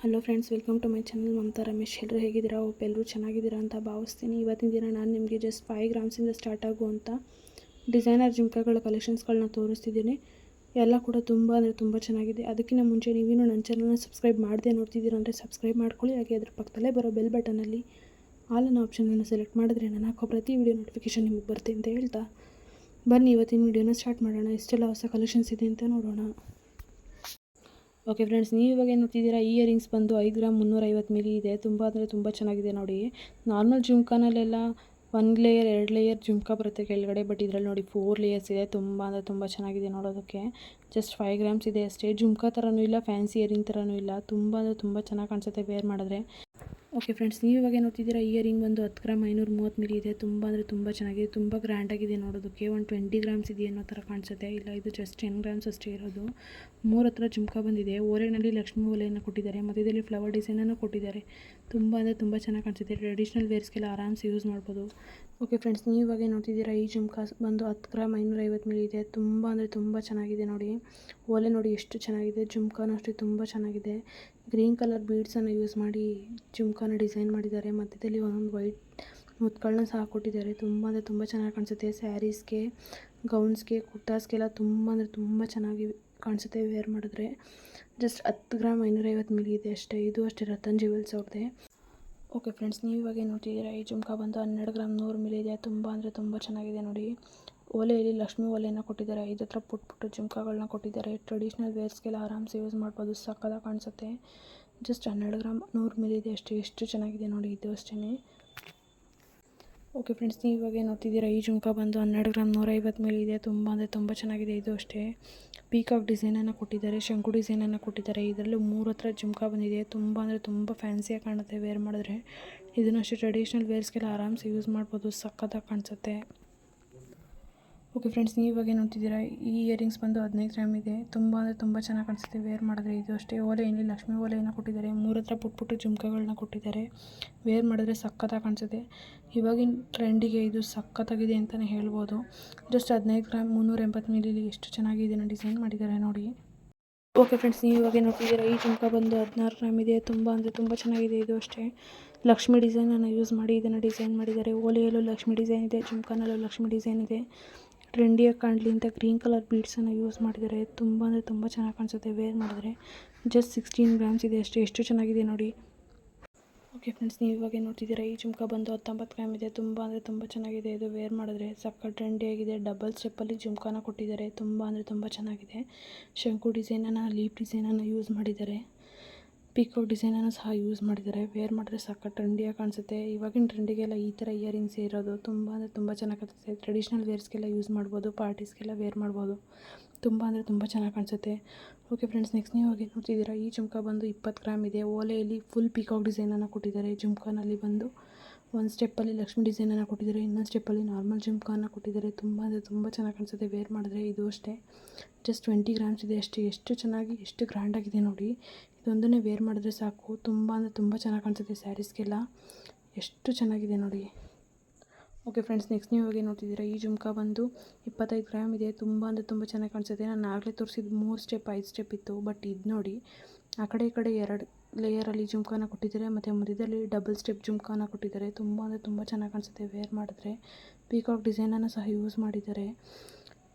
Hello friends welcome to my channel Mamata Ramesh ಎಲ್ಲರೂ ಹೇಗಿದ್ದೀರಾ? ಒಬ್ಬ ಎಲ್ಲರೂ ಚೆನ್ನಾಗಿದ್ದೀರಾ ಅಂತ ಭಾವಿಸ್ತೀನಿ. ಇವತ್ತಿನ ದಿನ ನಾನು ನಿಮಗೆ ಜಸ್ಟ್ ಫೈವ್ ಗ್ರಾಮ್ಸಿಂದ ಸ್ಟಾರ್ಟ್ ಆಗುವಂಥ ಡಿಸೈನರ್ ಜುಮ್ಕಾಗಳ ಕಲೆಕ್ಷನ್ಸ್ಗಳನ್ನ ತೋರಿಸ್ತಿದ್ದೀನಿ. ಎಲ್ಲ ಕೂಡ ತುಂಬ ಅಂದರೆ ತುಂಬ ಚೆನ್ನಾಗಿದೆ. ಅದಕ್ಕಿಂತ ಮುಂಚೆ ನೀವೇನು ನನ್ನ ಚಾನಲ್ನ ಸಬ್ಸ್ಕ್ರೈಬ್ ಮಾಡದೆ ನೋಡ್ತಿದ್ದೀರಾ ಅಂದರೆ ಸಬ್ಸ್ಕ್ರೈಬ್ ಮಾಡ್ಕೊಳ್ಳಿ. ಹಾಗೆ ಅದ್ರ ಪಕ್ಕದಲ್ಲೇ ಬರೋ ಬೆಲ್ ಬಟನಲ್ಲಿ ಆಲನ್ನ ಆಪ್ಷನನ್ನು ಸೆಲೆಕ್ಟ್ ಮಾಡಿದ್ರೆ ನಾನು ಹಾಕೋ ಪ್ರತಿ ವಿಡಿಯೋ ನೋಟಿಫಿಕೇಷನ್ ನಿಮಗೆ ಬರುತ್ತೆ ಅಂತ ಹೇಳ್ತಾ. ಬನ್ನಿ, ಇವತ್ತಿನ ವೀಡಿಯೋನ ಸ್ಟಾರ್ಟ್ ಮಾಡೋಣ. ಎಷ್ಟೆಲ್ಲ ಹೊಸ ಕಲೆಕ್ಷನ್ಸ್ ಇದೆ ಅಂತ ನೋಡೋಣ. ಓಕೆ ಫ್ರೆಂಡ್ಸ್ ನೀವು ಇವಾಗ ಏನು ನೋಡ್ತಿದ್ದೀರಾ? ಈ ಇಯರಿಂಗ್ಸ್ ಬಂದು ಐದು ಗ್ರಾಮ್ ಮುನ್ನೂರೈವತ್ತು ಮಿಲಿ ಇದೆ. ತುಂಬ ಅಂದರೆ ತುಂಬ ಚೆನ್ನಾಗಿದೆ ನೋಡಿ. ನಾರ್ಮಲ್ ಜುಮ್ಕಾನಲ್ಲೆಲ್ಲ ಒನ್ ಲೇಯರ್ ಎರಡು ಲೇಯರ್ ಜುಮ್ಕಾ ಬರುತ್ತೆ ಕೆಳಗಡೆ ಬಟ್ ಇದರಲ್ಲಿ ನೋಡಿ ಫೋರ್ ಲೇಯರ್ಸ್ ಇದೆ. ತುಂಬ ಅಂದರೆ ತುಂಬ ಚೆನ್ನಾಗಿದೆ ನೋಡೋದಕ್ಕೆ. ಜಸ್ಟ್ ಫೈವ್ ಗ್ರಾಮ್ಸ್ ಇದೆ ಅಷ್ಟೇ. ಜುಮ್ಕಾ ಥರನೂ ಇಲ್ಲ ಫ್ಯಾನ್ಸಿ ಇಯರಿಂಗ್ ಥರನೂ ಇಲ್ಲ. ತುಂಬ ಅಂದರೆ ತುಂಬ ಚೆನ್ನಾಗಿ ಕಾಣಿಸುತ್ತೆ ವೇರ್ ಮಾಡಿದ್ರೆ. ಓಕೆ ಫ್ರೆಂಡ್ಸ್ ನೀವು ಇವಾಗ ನೋಡ್ತಿದ್ದೀರಾ ಇಯರಿಂಗ್ ಬಂದು ಹತ್ತು ಗ್ರಾಮ್ ಐನೂರು ಮೂವತ್ತು ಮಿಲಿ ಇದೆ. ತುಂಬ ಅಂದರೆ ತುಂಬ ಚೆನ್ನಾಗಿದೆ. ತುಂಬ ಗ್ರ್ಯಾಂಡಾಗಿದೆ ನೋಡೋದಕ್ಕೆ. ಒಂದು ಟ್ವೆಂಟಿ ಗ್ರಾಮ್ಸ್ ಇದೆ ಅನ್ನೋ ಥರ ಕಾಣಿಸುತ್ತೆ. ಇಲ್ಲ, ಇದು ಜಸ್ಟ್ ಟೆನ್ ಗ್ರಾಮ್ಸ್ ಅಷ್ಟೇ ಇರೋದು. ಮೂರು ಹತ್ರ ಜುಮ್ಕಾ ಬಂದಿದೆ. ಓರೆನಲ್ಲಿ ಲಕ್ಷ್ಮೀ ಒಲೆಯನ್ನು ಕೊಟ್ಟಿದ್ದಾರೆ. ಮತ್ತು ಇದರಲ್ಲಿ ಫ್ಲವರ್ ಡಿಸೈನನ್ನು ಕೊಟ್ಟಿದ್ದಾರೆ. ತುಂಬ ಅಂದರೆ ತುಂಬ ಚೆನ್ನಾಗಿ ಕಾಣಿಸುತ್ತೆ. ಟ್ರೆಡಿಷ್ನಲ್ ವೇರ್ಸ್ಗೆಲ್ಲ ಆರಾಮ್ಸೆ ಯೂಸ್ ಮಾಡ್ಬೋದು. ಓಕೆ ಫ್ರೆಂಡ್ಸ್ ನೀವು ಇವಾಗ ನೋಡ್ತಿದ್ದೀರಾ ಈ ಜುಮ್ಕಾಸ್ ಬಂದು ಹತ್ತು ಗ್ರಾಮ್ ಐನೂರೈವತ್ತು ಮಿಲಿ ಇದೆ. ತುಂಬ ಅಂದರೆ ತುಂಬ ಚೆನ್ನಾಗಿದೆ ನೋಡಿ. ಓಲೆ ನೋಡಿ ಎಷ್ಟು ಚೆನ್ನಾಗಿದೆ. ಜುಮ್ಕಾನು ಅಷ್ಟೇ ತುಂಬ ಚೆನ್ನಾಗಿದೆ. ಗ್ರೀನ್ ಕಲರ್ ಬೀಡ್ಸನ್ನು ಯೂಸ್ ಮಾಡಿ ಜುಮ್ಕಾನ ಡಿಸೈನ್ ಮಾಡಿದ್ದಾರೆ. ಮಧ್ಯದಲ್ಲಿ ಒಂದೊಂದು ವೈಟ್ ಮುತ್ಗಳನ್ನ ಸಹ ಕೊಟ್ಟಿದ್ದಾರೆ. ತುಂಬ ಅಂದರೆ ತುಂಬ ಚೆನ್ನಾಗಿ ಕಾಣಿಸುತ್ತೆ. ಸ್ಯಾರೀಸ್ಗೆ ಗೌನ್ಸ್ಗೆ ಕುರ್ತಾಸ್ಗೆಲ್ಲ ತುಂಬ ಅಂದರೆ ತುಂಬ ಚೆನ್ನಾಗಿ ಕಾಣಿಸುತ್ತೆ ವೇರ್ ಮಾಡಿದ್ರೆ. ಜಸ್ಟ್ ಹತ್ತು ಗ್ರಾಮ್ ಐನೂರೈವತ್ತು ಮಿಲಿ ಇದೆ ಅಷ್ಟೇ. ಇದು ಅಷ್ಟೇ ರತನ್ ಜ್ಯುವೆಲ್ಸ್ ಅವ್ರದ್ದೆ. ಓಕೆ ಫ್ರೆಂಡ್ಸ್, ನೀವು ಇವಾಗ ಏನು ನೋಡ್ತಿದ್ದೀರಾ? ಈ ಜುಮ್ಕಾ ಬಂದು ಹನ್ನೆರಡು ಗ್ರಾಮ್ ನೂರು ಮಿಲಿ ಇದೆ ತುಂಬ ಅಂದರೆ ತುಂಬ ಚೆನ್ನಾಗಿದೆ ನೋಡಿ. ಓಲೆಯಲ್ಲಿ ಲಕ್ಷ್ಮಿ ಓಲೆಯನ್ನು ಕೊಟ್ಟಿದ್ದಾರೆ. ಐದು ಹತ್ರ ಪುಟ್ ಪುಟ್ಟು ಜುಮ್ಕಾಗಳನ್ನ ಕೊಟ್ಟಿದ್ದಾರೆ ಟ್ರೆಡಿಷ್ನಲ್ ವೇರ್ಸ್ಗೆಲ್ಲ ಆರಾಮ್ಸೆ ಯೂಸ್ ಮಾಡ್ಬೋದು. ಸಕ್ಕದಾಗಿ ಕಾಣಿಸುತ್ತೆ. ಜಸ್ಟ್ ಹನ್ನೆರಡು ಗ್ರಾಮ್ ನೂರು ಮಿಲಿ ಇದೆ ಅಷ್ಟೇ. ಎಷ್ಟು ಚೆನ್ನಾಗಿದೆ ನೋಡಿ ಇದು ಅಷ್ಟೇ ಓಕೆ ಫ್ರೆಂಡ್ಸ್ ನೀವು ಇವಾಗ ಏನು ನೋಡ್ತಿದ್ದೀರಾ ಈ ಜುಮ್ಕಾ ಬಂದು ಹನ್ನೆರಡು ಗ್ರಾಮ್ ನೂರೈವತ್ತು ಮೇಲೆ ಇದೆ. ತುಂಬ ಅಂದರೆ ತುಂಬ ಚೆನ್ನಾಗಿದೆ. ಇದು ಅಷ್ಟೇ. ಪೀಕಾಕ್ ಡಿಸೈನನ್ನು ಕೊಟ್ಟಿದ್ದಾರೆ, ಶಂಕು ಡಿಸೈನನ್ನು ಕೊಟ್ಟಿದ್ದಾರೆ. ಇದರಲ್ಲೂ ಮೂರು ಹತ್ರ ಜುಮ್ಕಾ ಬಂದಿದೆ. ತುಂಬ ಅಂದರೆ ತುಂಬ ಫ್ಯಾನ್ಸಿಯಾಗಿ ಕಾಣುತ್ತೆ ವೇರ್ ಮಾಡಿದ್ರೆ. ಇದನ್ನು ಅಷ್ಟೇ ಟ್ರೆಡಿಷ್ನಲ್ ವೇರ್ಸ್ಗೆಲ್ಲ ಆರಾಮ್ಸೆ ಯೂಸ್ ಮಾಡ್ಬೋದು. ಸಖತ್ತಾಗಿ ಕಾಣಿಸುತ್ತೆ. ಓಕೆ ಫ್ರೆಂಡ್ಸ್ ನೀವು ಇವಾಗ ನೋಡ್ತಿದ್ದೀರಾ, ಈ ಇಯರಿಂಗ್ಸ್ ಬಂದು ಹದಿನೈದು ಗ್ರಾಮ್ ಇದೆ. ತುಂಬ ಅಂದರೆ ತುಂಬ ಚೆನ್ನಾಗಿ ಕಾಣಿಸುತ್ತೆ ವೇರ್ ಮಾಡಿದ್ರೆ ಇದು ಅಷ್ಟೇ. ಓಲೆ ಏನಿಲ್ಲ, ಲಕ್ಷ್ಮಿ ಓಲೆಯನ್ನು ಕೊಟ್ಟಿದ್ದಾರೆ. ಮೂರು ಹತ್ರ ಪುಟ್ಟ ಪುಟ್ಟು ಜುಮ್ಕಗಳನ್ನ ಕೊಟ್ಟಿದ್ದಾರೆ. ವೇರ್ ಮಾಡಿದ್ರೆ ಸಖತ್ತಾಗಿ ಕಾಣಿಸುತ್ತೆ. ಇವಾಗಿನ ಟ್ರೆಂಡಿಗೆ ಇದು ಸಖತ್ತಾಗಿದೆ ಅಂತಲೇ ಹೇಳ್ಬೋದು. ಜಸ್ಟ್ ಹದಿನೈದು ಗ್ರಾಮ್ ಮುನ್ನೂರ ಎಂಬತ್ತು ಮಿಲಿಲಿ ಎಷ್ಟು ಚೆನ್ನಾಗಿದೆ ಇದನ್ನು ಡಿಸೈನ್ ಮಾಡಿದ್ದಾರೆ ನೋಡಿ. ಓಕೆ ಫ್ರೆಂಡ್ಸ್ ನೀವು ಇವಾಗ ನೋಡ್ತಿದ್ದೀರಾ, ಈ ಜುಮ್ಕ ಬಂದು ಹದಿನಾರು ಗ್ರಾಮ್ ಇದೆ. ತುಂಬ ಅಂದರೆ ತುಂಬ ಚೆನ್ನಾಗಿದೆ ಇದು ಅಷ್ಟೇ. ಲಕ್ಷ್ಮಿ ಡಿಸೈನನ್ನು ಯೂಸ್ ಮಾಡಿ ಇದನ್ನು ಡಿಸೈನ್ ಮಾಡಿದ್ದಾರೆ. ಓಲೆಯಲ್ಲೂ ಲಕ್ಷ್ಮಿ ಡಿಸೈನ್ ಇದೆ, ಜುಮ್ಕಾನಲ್ಲೂ ಲಕ್ಷ್ಮಿ ಡಿಸೈನ್ ಇದೆ. ಟ್ರೆಂಡಿಯಾಗಿ ಕಾಣಲಿ ಅಂತ ಗ್ರೀನ್ ಕಲರ್ ಬೀಡ್ಸನ್ನು ಯೂಸ್ ಮಾಡಿದ್ದಾರೆ ತುಂಬ ಅಂದರೆ ತುಂಬ ಚೆನ್ನಾಗಿ ಕಾಣಿಸುತ್ತೆ. ವೇರ್ ಮಾಡಿದ್ರೆ ಜಸ್ಟ್ ಸಿಕ್ಸ್ಟೀನ್ ಗ್ರಾಮ್ಸ್ ಇದೆ ಅಷ್ಟೇ. ಎಷ್ಟು ಚೆನ್ನಾಗಿದೆ ನೋಡಿ. ಓಕೆ ಫ್ರೆಂಡ್ಸ್, ನೀವು ಇವಾಗ ನೋಡ್ತಿದ್ದೀರಾ, ಈ ಜುಮ್ಕ ಬಂದು ಹತ್ತೊಂಬತ್ತು ಗ್ರಾಮ್ ಇದೆ. ತುಂಬ ಅಂದರೆ ತುಂಬ ಚೆನ್ನಾಗಿದೆ. ಇದು ವೇರ್ ಮಾಡಿದ್ರೆ ಸಕ್ಕ ಟ್ರೆಂಡಿಯಾಗಿದೆ ಡಬಲ್ ಸ್ಟೆಪ್ಪಲ್ಲಿ ಜುಮ್ಕಾನ ಕೊಟ್ಟಿದ್ದಾರೆ. ತುಂಬ ಅಂದರೆ ತುಂಬ ಚೆನ್ನಾಗಿದೆ. ಶಂಕು ಡಿಸೈನನ್ನು ಲೀಪ್ ಡಿಸೈನನ್ನು ಯೂಸ್ ಮಾಡಿದ್ದಾರೆ. ಪಿಕೋ ಡಿಸೈನನ್ನು ಸಹ ಯೂಸ್ ಮಾಡಿದ್ದಾರೆ. ವೇರ್ ಮಾಡಿದ್ರೆ ಸಾಕು ಟ್ರೆಂಡಿಯಾಗಿ ಕಾಣಿಸುತ್ತೆ. ಇವಾಗಿನ ಟ್ರೆಂಡಿಗೆಲ್ಲ ಈ ಥರ ಇಯರಿಂಗ್ಸ್ ಇರೋದು ತುಂಬ ಅಂದರೆ ತುಂಬ ಚೆನ್ನಾಗಿ ಕಾಣಿಸುತ್ತೆ. ಟ್ರೆಡಿಷ್ನಲ್ ವೇರ್ಸ್ಗೆಲ್ಲ ಯೂಸ್ ಮಾಡ್ಬೋದು ಪಾರ್ಟೀಸ್ಗೆಲ್ಲ ವೇರ್ ಮಾಡ್ಬೋದು. ತುಂಬ ಅಂದರೆ ತುಂಬ ಚೆನ್ನಾಗಿ ಕಾಣಿಸುತ್ತೆ. ಓಕೆ ಫ್ರೆಂಡ್ಸ್ ನೆಕ್ಸ್ಟ್ ನೀವು ಹೋಗಿ ನೋಡ್ತಿದ್ದೀರಾ, ಈ ಜುಮ್ಕಾ ಬಂದು ಇಪ್ಪತ್ತು ಗ್ರಾಮ್ ಇದೆ. ಓಲೆಯಲ್ಲಿ ಫುಲ್ ಪಿಕಾಕ್ ಡಿಸೈನನ್ನು ಕೊಟ್ಟಿದ್ದಾರೆ. ಜುಮ್ಕಾನಲ್ಲಿ ಬಂದು ಒಂದು ಸ್ಟೆಪ್ಪಲ್ಲಿ ಲಕ್ಷ್ಮಿ ಡಿಸೈನನ್ನು ಕೊಟ್ಟಿದ್ದಾರೆ, ಇನ್ನೊಂದು ಸ್ಟೆಪ್ಪಲ್ಲಿ ನಾರ್ಮಲ್ ಜುಮ್ಕಾನ ಕೊಟ್ಟಿದ್ದಾರೆ. ತುಂಬ ಅಂದರೆ ತುಂಬ ಚೆನ್ನಾಗಿ ಕಾಣಿಸುತ್ತೆ ವೇರ್ ಮಾಡಿದ್ರೆ ಇದು ಅಷ್ಟೇ. ಜಸ್ಟ್ ಟ್ವೆಂಟಿ ಗ್ರಾಮ್ಸ್ ಇದೆ ಅಷ್ಟೇ. ಎಷ್ಟು ಚೆನ್ನಾಗಿ, ಎಷ್ಟು ಗ್ರ್ಯಾಂಡಾಗಿದೆ ನೋಡಿ. ಇದೊಂದನ್ನೇ ವೇರ್ ಮಾಡಿದ್ರೆ ಸಾಕು. ತುಂಬ ಅಂದರೆ ತುಂಬ ಚೆನ್ನಾಗಿ ಕಾಣಿಸುತ್ತೆ ಸ್ಯಾರೀಸ್ಗೆಲ್ಲ ಎಷ್ಟು ಚೆನ್ನಾಗಿದೆ ನೋಡಿ. ಓಕೆ ಫ್ರೆಂಡ್ಸ್ ನೆಕ್ಸ್ಟ್ ನೀವು ಹೋಗಿ ನೋಡ್ತಿದ್ದೀರಾ, ಈ ಜುಮ್ಕಾ ಬಂದು ಇಪ್ಪತ್ತೈದು ಗ್ರಾಮ್ ಇದೆ. ತುಂಬ ಅಂದರೆ ತುಂಬ ಚೆನ್ನಾಗಿ ಕಾಣಿಸುತ್ತೆ. ನಾನು ಆಗಲೇ ತೋರಿಸಿದ ಮೂರು ಸ್ಟೆಪ್ ಐದು ಸ್ಟೆಪ್ ಇತ್ತು ಬಟ್ ಇದು ನೋಡಿ, ಆ ಕಡೆ ಈ ಕಡೆ ಎರಡು ಲೇಯರಲ್ಲಿ ಜುಮ್ಕಾನ ಕೊಟ್ಟಿದ್ದಾರೆ, ಮತ್ತು ಮಧ್ಯದಲ್ಲಿ ಡಬಲ್ ಸ್ಟೆಪ್ ಜುಮ್ಕಾನ ಕೊಟ್ಟಿದ್ದಾರೆ. ತುಂಬ ಅಂದರೆ ತುಂಬ ಚೆನ್ನಾಗಿ ಕಾಣಿಸುತ್ತೆ ವೇರ್ ಮಾಡಿದ್ರೆ. ಪೀಕಾಕ್ ಡಿಸೈನನ್ನು ಸಹ ಯೂಸ್ ಮಾಡಿದ್ದಾರೆ.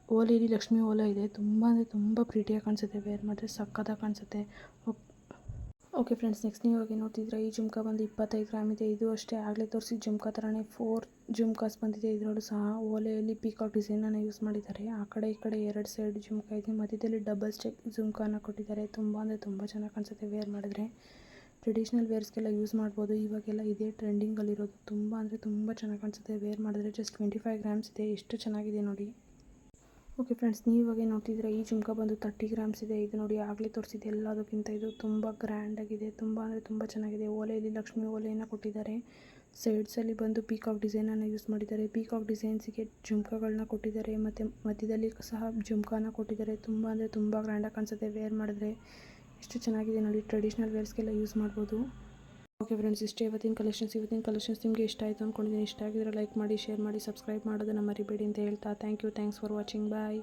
ಓಲೆಯಲ್ಲಿ ಲಕ್ಷ್ಮಿ ಓಲೆ ಇದೆ. ತುಂಬ ಅಂದರೆ ತುಂಬ ಪ್ರೀಟಿಯಾಗಿ ಕಾಣಿಸುತ್ತೆ ವೇರ್ ಮಾಡಿದ್ರೆ ಸಕ್ಕತ್ತಾಗಿ ಕಾಣಿಸುತ್ತೆ. ಓಕೆ ಫ್ರೆಂಡ್ಸ್ ನೆಕ್ಸ್ಟ್ ನೀವು ಹೋಗಿ ನೋಡ್ತಿದ್ರೆ ಈ ಜುಮ್ಕಾ ಬಂದು ಇಪ್ಪತ್ತೈದು ಗ್ರಾಮ್ ಇದೆ. ಇದು ಅಷ್ಟೇ ಆಗಲೇ ತೋರಿಸಿ ಜುಮ್ಕಾ ಥರನೇ ಫೋರ್ ಜುಮ್ಕಾಸ್ ಬಂದಿದೆ. ಇದರಲ್ಲೂ ಸಹ ಓಲೆಯಲ್ಲಿ ಪೀಕಾಕ್ ಡಿಸೈನನ್ನು ಯೂಸ್ ಮಾಡಿದ್ದಾರೆ. ಆ ಕಡೆ ಈ ಕಡೆ ಎರಡು ಸೈಡ್ ಜುಮ್ಕಾ ಇದೆ. ಮಧ್ಯದಲ್ಲಿ ಡಬಲ್ ಸ್ಟೆಪ್ ಜುಮ್ಕಾನ ಕೊಟ್ಟಿದ್ದಾರೆ. ತುಂಬ ಅಂದರೆ ತುಂಬ ಚೆನ್ನಾಗಿ ಕಾಣಿಸುತ್ತೆ ವೇರ್ ಮಾಡಿದ್ರೆ. ಟ್ರೆಡಿಷ್ನಲ್ ವೇರ್ಸ್ಗೆಲ್ಲ ಯೂಸ್ ಮಾಡ್ಬೋದು. ಇವಾಗೆಲ್ಲ ಇದೇ ಟ್ರೆಂಡಿಂಗಲ್ಲಿರೋದು ತುಂಬ ಅಂದರೆ ತುಂಬ ಚೆನ್ನಾಗಿ ಕಾಣಿಸುತ್ತೆ. ವೇರ್ ಮಾಡಿದ್ರೆ ಜಸ್ಟ್ ಟ್ವೆಂಟಿ ಫೈವ್ ಗ್ರಾಮ್ಸ್ ಇದೆ. ಎಷ್ಟು ಚೆನ್ನಾಗಿದೆ ನೋಡಿ. ಓಕೆ ಫ್ರೆಂಡ್ಸ್ ನೀವು ಇವಾಗ ನೋಡ್ತಿದ್ರೆ ಈ ಜುಮ್ಕ ಬಂದು ತರ್ಟಿ ಗ್ರಾಮ್ಸ್ ಇದೆ. ಇದು ನೋಡಿ ಆಗಲೇ ತೋರಿಸಿದೆ ಎಲ್ಲದಕ್ಕಿಂತ ಇದು ತುಂಬ ಗ್ರ್ಯಾಂಡಾಗಿದೆ ತುಂಬ ಅಂದರೆ ತುಂಬ ಚೆನ್ನಾಗಿದೆ. ಓಲೆಯಲ್ಲಿ ಲಕ್ಷ್ಮಿ ಓಲೆಯನ್ನು ಕೊಟ್ಟಿದ್ದಾರೆ. ಸೈಡ್ಸಲ್ಲಿ ಬಂದು ಪೀಕಾಕ್ ಡಿಸೈನನ್ನು ಯೂಸ್ ಮಾಡಿದ್ದಾರೆ. ಪೀಕಾಕ್ ಡಿಸೈನ್ಸಿಗೆ ಜುಮ್ಕಗಳನ್ನ ಕೊಟ್ಟಿದ್ದಾರೆ. ಮತ್ತು ಮಧ್ಯದಲ್ಲಿ ಸಹ ಜುಮ್ಕಾನ ಕೊಟ್ಟಿದ್ದಾರೆ. ತುಂಬ ಅಂದರೆ ತುಂಬ ಗ್ರ್ಯಾಂಡಾಗಿ ಕಾಣಿಸುತ್ತೆ. ವೇರ್ ಮಾಡಿದ್ರೆ ಎಷ್ಟು ಚೆನ್ನಾಗಿದೆ ನೋಡಿ. ಟ್ರೆಡಿಷ್ನಲ್ ವೇರ್ಸ್ಗೆಲ್ಲ ಯೂಸ್ ಮಾಡ್ಬೋದು. ಓಕೆ ಫ್ರೆಂಡ್ಸ್ ಇಷ್ಟೇ ಇವತ್ತಿನ ಕಲೆಕ್ಷನ್ಸ್ ಇವತ್ತಿನ ಕಲೆಕ್ಷನ್ಸ್ ನಿಮಗೆ ಇಷ್ಟ ಆಯಿತು ಅಂದ್ಕೊಂಡಿದ್ದೀನಿ ಇಷ್ಟ ಆಗಿದ್ರೆ ಲೈಕ್ ಮಾಡಿ ಶೇರ್ ಮಾಡಿ ಸಬ್ಸ್ಕ್ರೈಬ್ ಮಾಡೋದನ್ನು ಮರಿಬೇಡಿ ಅಂತ ಹೇಳ್ತಾ thank you thanks for watching bye